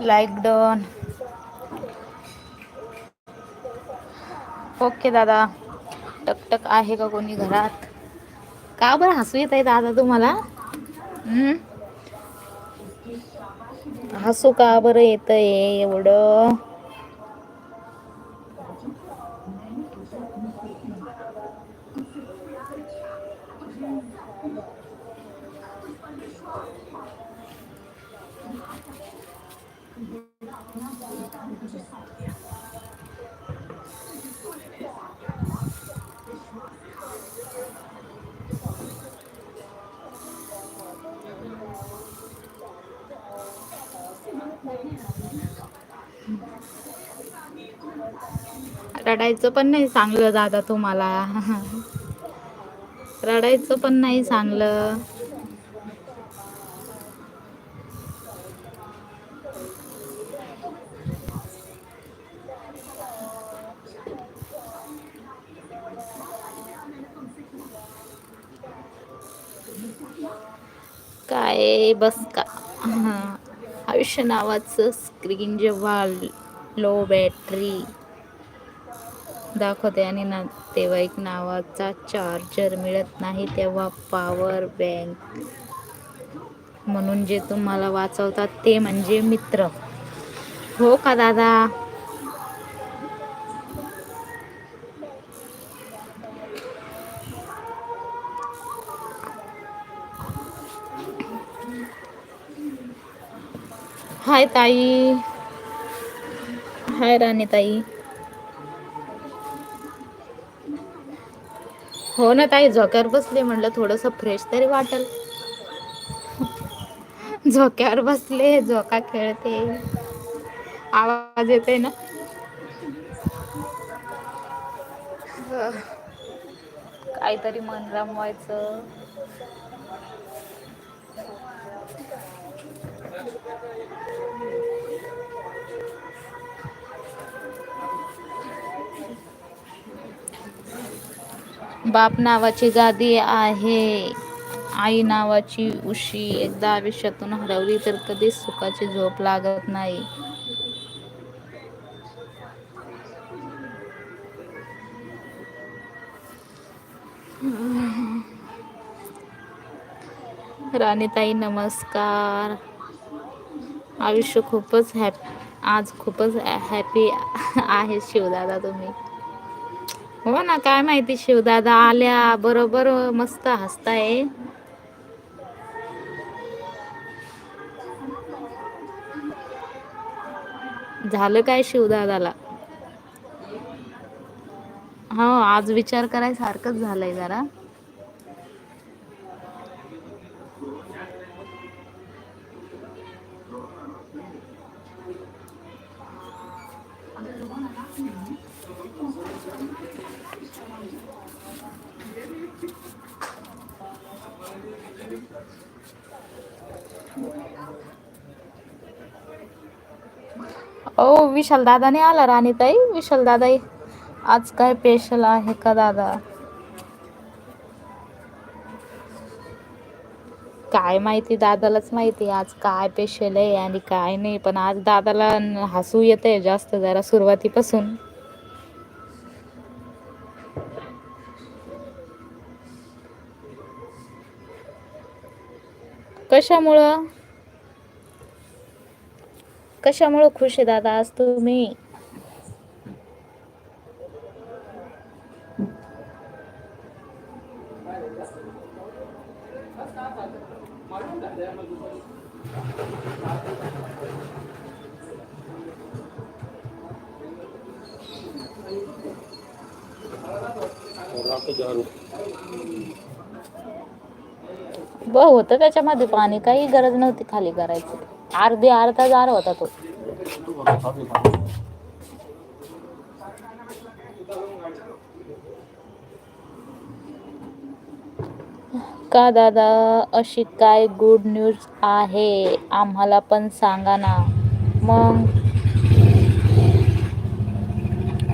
Like done okay दादा. टकटक आहे का कोणी घरात? का बरं हसू येत आहे दादा तुम्हाला? हसू का बरं येतय एवढं? रडायचं पण नाही चांगलं दादा तुम्हाला. रडायचं पण नाही चांगलं काय बस का? आयुष्य नावाचं स्क्रीन जेव्हा लो बॅटरी दाखवते आणि नातेवाईक नावाचा चार्जर मिळत नाही तेव्हा पॉवर बँक म्हणून जे तुम्हाला वाचवतात ते म्हणजे मित्र. हो का दादा? हाय ताई. हाय राणी ताई हो ना ताई झोक्यावर बसले म्हटलं थोडस फ्रेश तरी वाटेल. झोक्यावर बसले झोका खेळते. आवाज येते ना? काहीतरी मन रमवायचं बाप नावाची गादी आहे. आई नावाची उशी एकदा आयुष्यातून हरवली तर कधीच सुखाची झोप लागत नाही. राणीताई नमस्कार. आयुष्य खूपच हॅप आज खूपच हॅपी आहे शिवदादा तुम्ही. हो ना काय माहिती शिवदादा आल्या बरोबर मस्त हसताय. झालं काय शिवदादाला? हो आज विचार कराय सारखंच झालंय जरा. ओ विशाल दादा नाही आला राणीताई? विशाल दादा आज काय स्पेशल आहे का दादा? काय माहिती दादालाच माहिती आज काय स्पेशल आहे आणि काय नाही पण आज दादाला हसू येते जास्त जरा सुरुवातीपासून. कशामुळं? कशामुळं खुश आहे दादा आज तुम्ही? ब होतं त्याच्यामध्ये पाणी काही गरज नव्हती खाली करायची. अर्धे अर्धा जार होता तो. का दादा अशी काय गुड न्यूज आहे? आम्हाला पण सांगा ना. मग?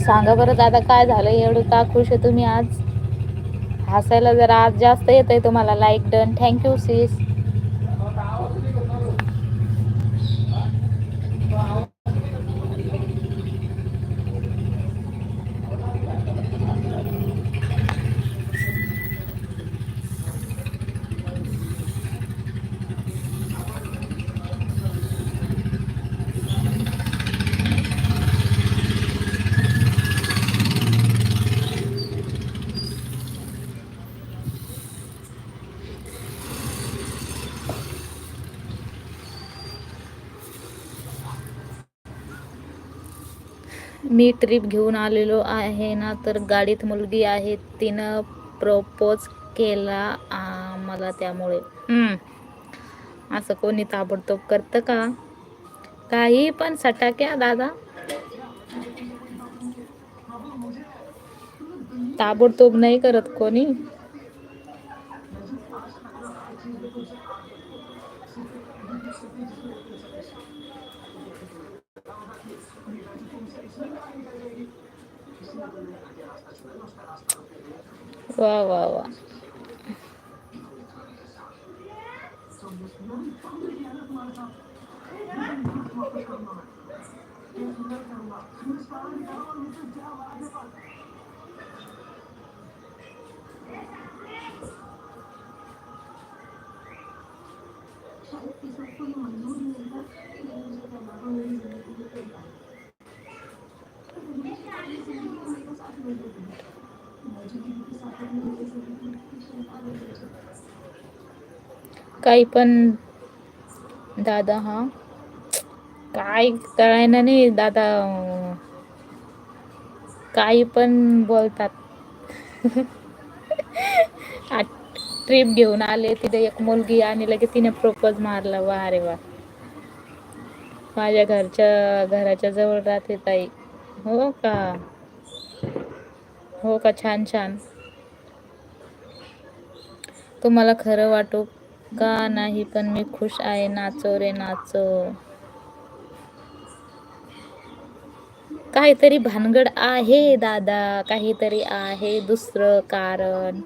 सांगा बरं दादा काय झालं? एवढं का खुश आहे तुम्ही आज? हसायला जरा आज जास्त येत आहे तुम्हाला लाईक डन थँक्यू सीस मी ट्रिप घेऊन आलेलो आहे ना तर गाडीत मुलगी आहे तिनं प्रपोज केला मला त्यामुळे. हम्म. असं कोणी ताबडतोब करतं का? काही पण सटाक्या दादा. ताबडतोब नाही करत कोणी. वा वा वा काही पण. दादा हा. काय कळायना नाही दादा. काही पण बोलतात. ट्रिप घेऊन आले तिथे एक मुलगी आणि लगेच तिने प्रपोज मारला. वा अरे वा. माझ्या घरच्या घराच्या जवळ राहते ताई. हो का? हो का? छान छान. तुम्हाला खरं वाटू का नाही पण मी खुश आहे. नाचो रे नाचो काहीतरी भानगड आहे दादा काहीतरी आहे दुसरं कारण.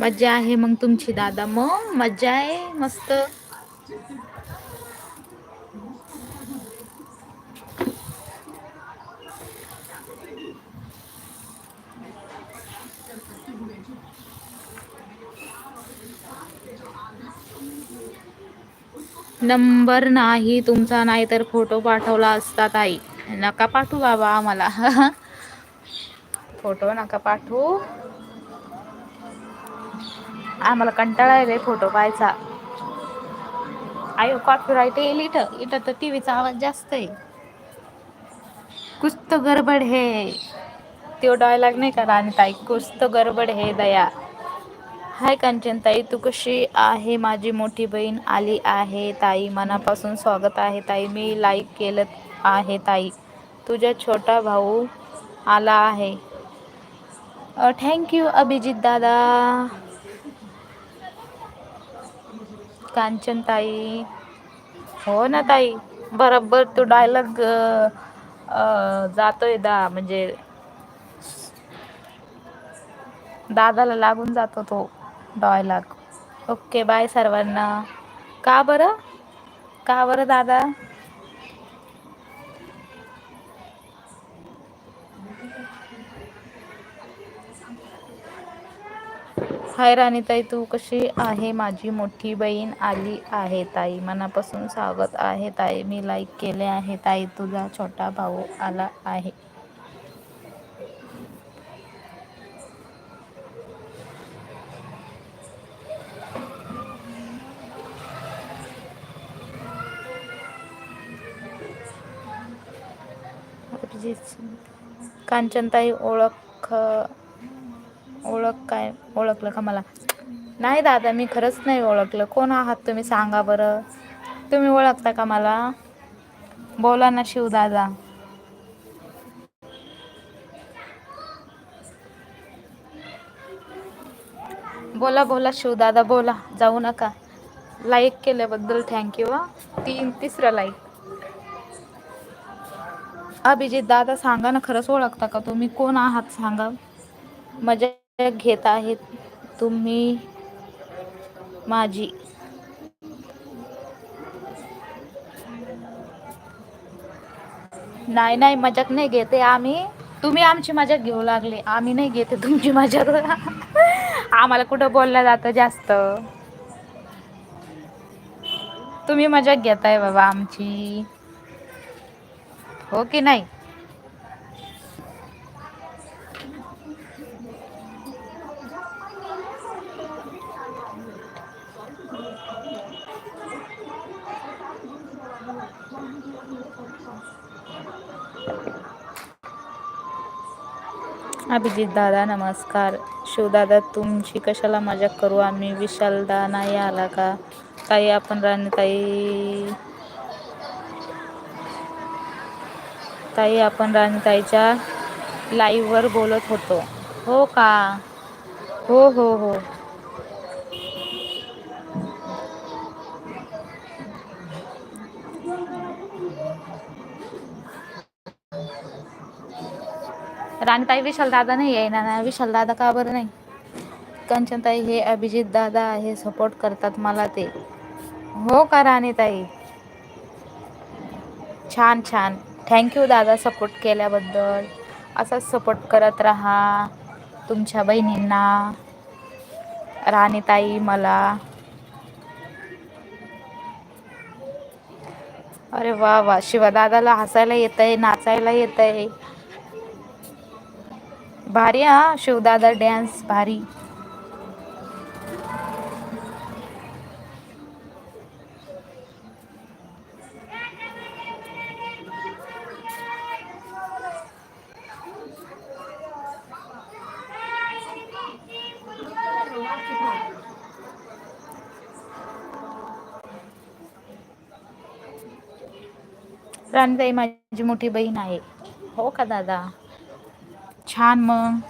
मज्जा आहे मग तुमची दादा. मग मज्जा आहे मस्त. नंबर नाही तुमचा नाही तर फोटो पाठवला असता ताई. नका पाठवू बाबा आम्हाला. फोटो नका पाठवू. आम्हाला कंटाळा आहे रे फोटो पाहायचा. आयो कॉपीराईट येईल इथं. इथं तर टी व्हीचा आवाज जास्त आहे. कुछ तो गडबड हे. तो डायलॉग नाही का राणीताई? कुछ तो गडबड हे दया. हाय कांचन ताई तू कशी आहे? माझी मोठी बहीण आली आहे. ताई मनापासून स्वागत आहे. ताई मी लाईक केलं आहे ताई. तुझा छोटा भाऊ आला आहे. थँक्यू अभिजित दादा. कांचन ताई हो ना ताई. बरोबर तो डायलॉग जातोय दा म्हणजे दादाला लागून जातो तो डायलॉग ओके बाय सर्वांना. का बरं? का बरं दादा? हाय राणी ताई तू कशी आहे? माझी मोठी बहीण आली आहे ताई. मनापासून स्वागत आहे ताई. मी लाईक केले आहे ताई. तुझा छोटा भाऊ आला आहे. कांचनताई ओळख ओळख काय? ओळखलं का मला? नाही दादा मी खरंच नाही ओळखलं. कोण आहात तुम्ही? सांगा बरं. तुम्ही ओळखता का मला? बोला ना शिवदादा बोला बोला शिवदादा बोला. जाऊ नका. लाईक केल्याबद्दल थँक्यू हा. तीन तिसरं लाईक अभिजित दादा सांगा ना खरंच ओळखता का तुम्ही? कोण आहात? सांगा. मजा घेत आहेत. तुम्ही माझी नाही नाही मजाक नाही घेते आम्ही. तुम्ही आमची मजाक घेऊ लागले. आम्ही नाही घेते तुमची मजाक. आम्हाला कुठं बोललं जातं जास्त? तुम्ही मजाक घेताय बाबा आमची. हो की नाही? अभिजित दादा नमस्कार. शिवदादा तुमची कशाला मजा करू? आम्ही विशालदा नाही आला का? ताई आपण राणी ताई. ताई आपण राणीताईच्या लाईव्हवर बोलत होतो. हो का? हो हो हो. राणीताई विशाल दादा नाही आहे ना विशाल दादा का बरं नाही? कंचनताई हे अभिजित दादा आहे सपोर्ट करतात मला ते. हो का राणीताई छान छान. थँक्यू दादा सपोर्ट केल्याबद्दल. असाच सपोर्ट करत राहा तुमच्या बहिणींना. राणीताई मला. अरे वा वा. शिवदादाला हसायला येतंय नाचायला येतंय. भारी हा शिवदादा डॅन्स भारी. राणीताई माझी मोठी बहीण आहे. हो का दादा? छान मग.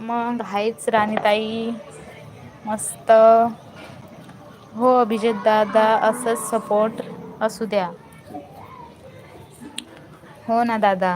मग आहेच राणीताई. मस्त. हो अभिजित दादा असंच सपोर्ट असू द्या. हो ना दादा.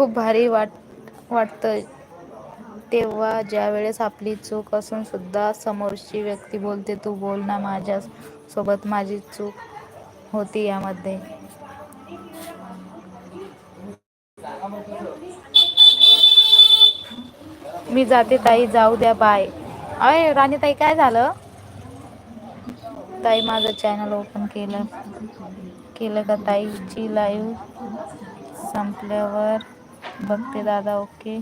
खूप भारी वाट वाटतं तेव्हा ज्या वेळेस आपली चूक असून सुद्धा समोरची व्यक्ती बोलते तू बोल ना माझ्या सोबत माझी चूक होती यामध्ये. मी जाते ताई जाऊ द्या बाय. अय राणी ताई काय झालं? ताई माझं चॅनल ओपन केलं. केलं का ताईची लाईव्ह संपल्यावर बघते दादा ओके।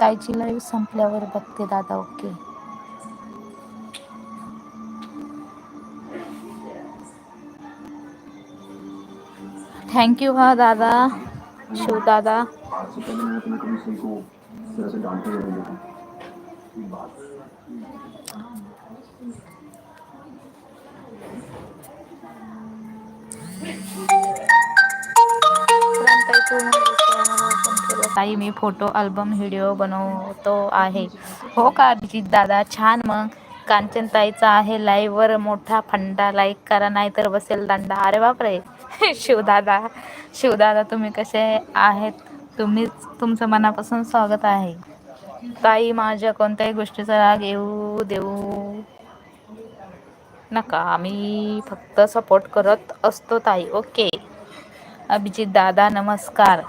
ताईची लाईव्ह संपल्यावर बघते दादा ओके। थँक्यू हा दादा। शिव दादा ताई मी फोटो अल्बम व्हिडिओ बनवतो आहे. हो का अभिजित दादा? छान मग. कांचनताईचा आहे लाईव्हवर मोठा फंडा. लाईक करा नाहीतर बसेल दांडा. अरे बापरे. शिवदादा शिवदादा तुम्ही कसे आहेत? तुम्हीच तुमचं मनापासून स्वागत आहे. ताई माझ्या कोणत्याही गोष्टीचा राग येऊ देऊ नका. आम्ही फक्त सपोर्ट करत असतो ताई. ओके अभिजित दादा नमस्कार.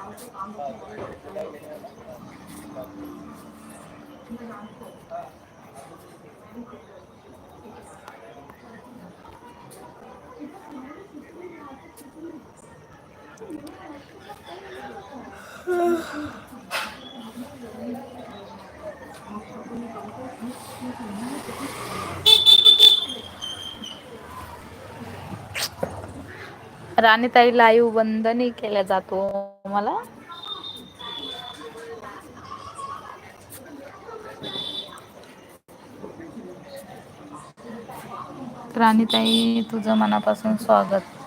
राणीताई लाईव्ह बंदनी केला जातो मला. राणीताई तुझं मनापासून स्वागत.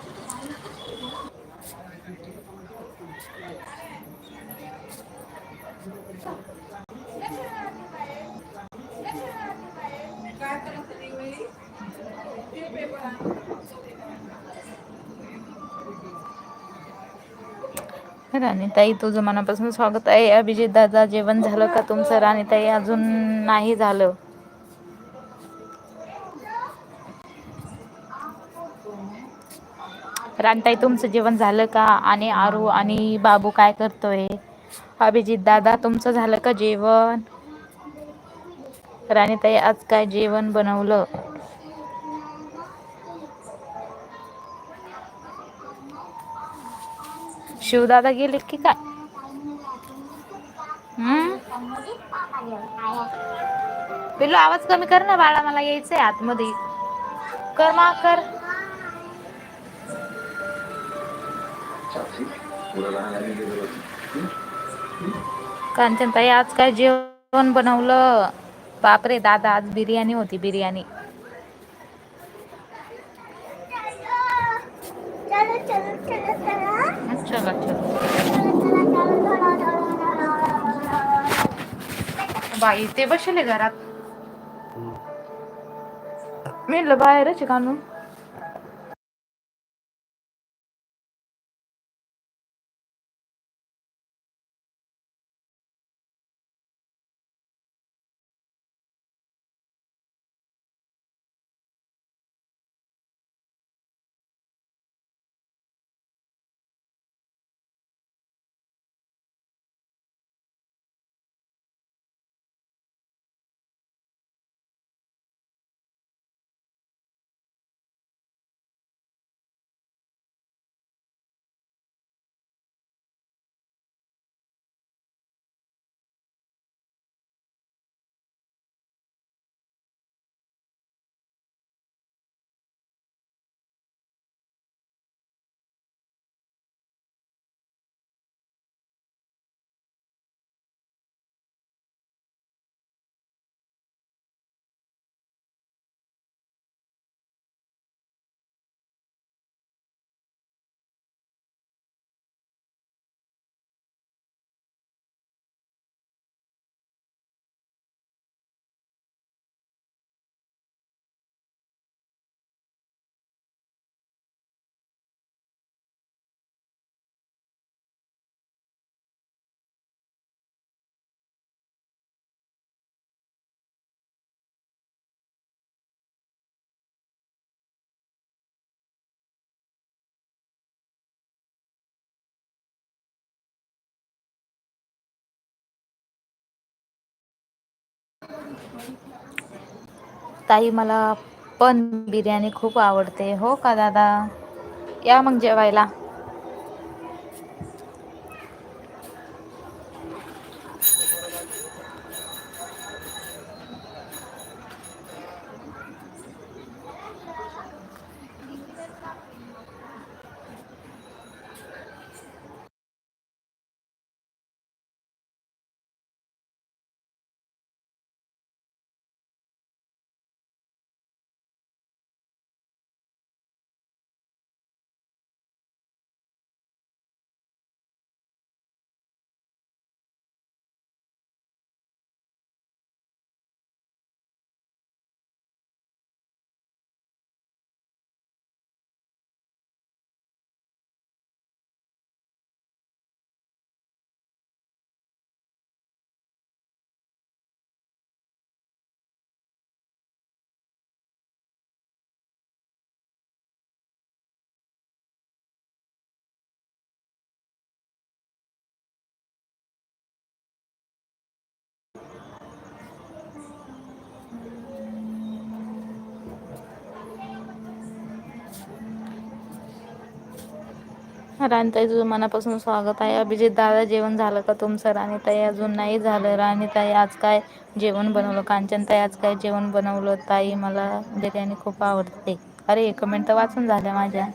राणीताई तुझं मनापासून स्वागत आहे. अभिजित दादा जेवण झालं का तुमचं? राणीताई अजून नाही झालं. राणताई तुमचं जेवण झालं का? आणि आरू आणि बाबू काय करतोय? अभिजित दादा तुमचं झालं का जेवण? राणीताई आज काय जेवण बनवलं? शिवदादा गेले की काय? हम्म पिल्लू आवाज कमी कर ना बाळा मला यायचंय आतमध्ये. कर मा कर. कांचन ताई कांचनताई आज काय जेवण बनवलं? बापरे दादा आज बिर्याणी होती बिर्याणी चलो चलो चलो चलो चला. बाई ते बसले घरात. मी म्हणलं बाहेरच आहे ताई मला पण बिर्याणी खूप आवडते. हो का दादा? या मग जेवायला. राणीताई तुझं मनापासून स्वागत आहे. अभिजित दादा जेवण झालं का तुमचं? राणीताई अजून नाही झालं. राणीताई आज काय जेवण बनवलं? कांचनताई आज काय जेवण बनवलं? ताई मला बिर्याणी खूप आवडते. अरे कमेंट तर वाचून झाल्या माझ्या.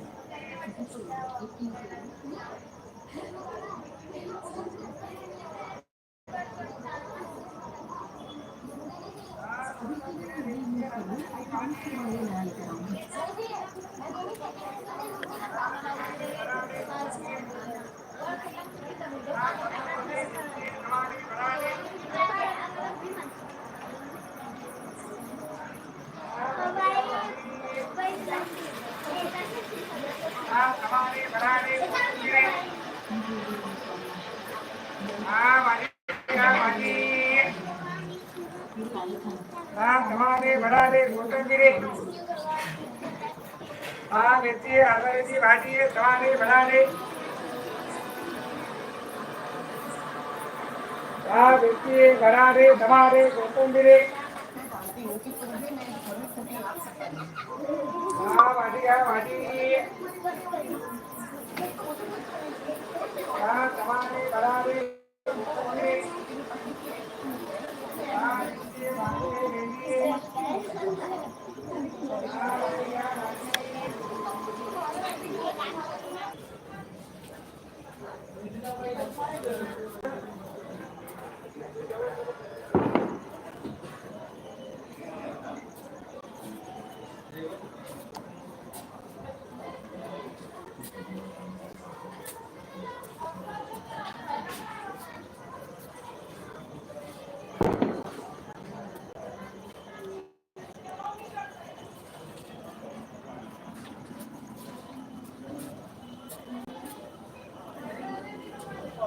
கமாறு கொண்டு வந்துரு வடிக வடி கமாறு கடாறு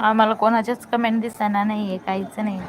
आम्हाला कोणाच्याच कमेंट दिसना नाही आहे काहीच नाही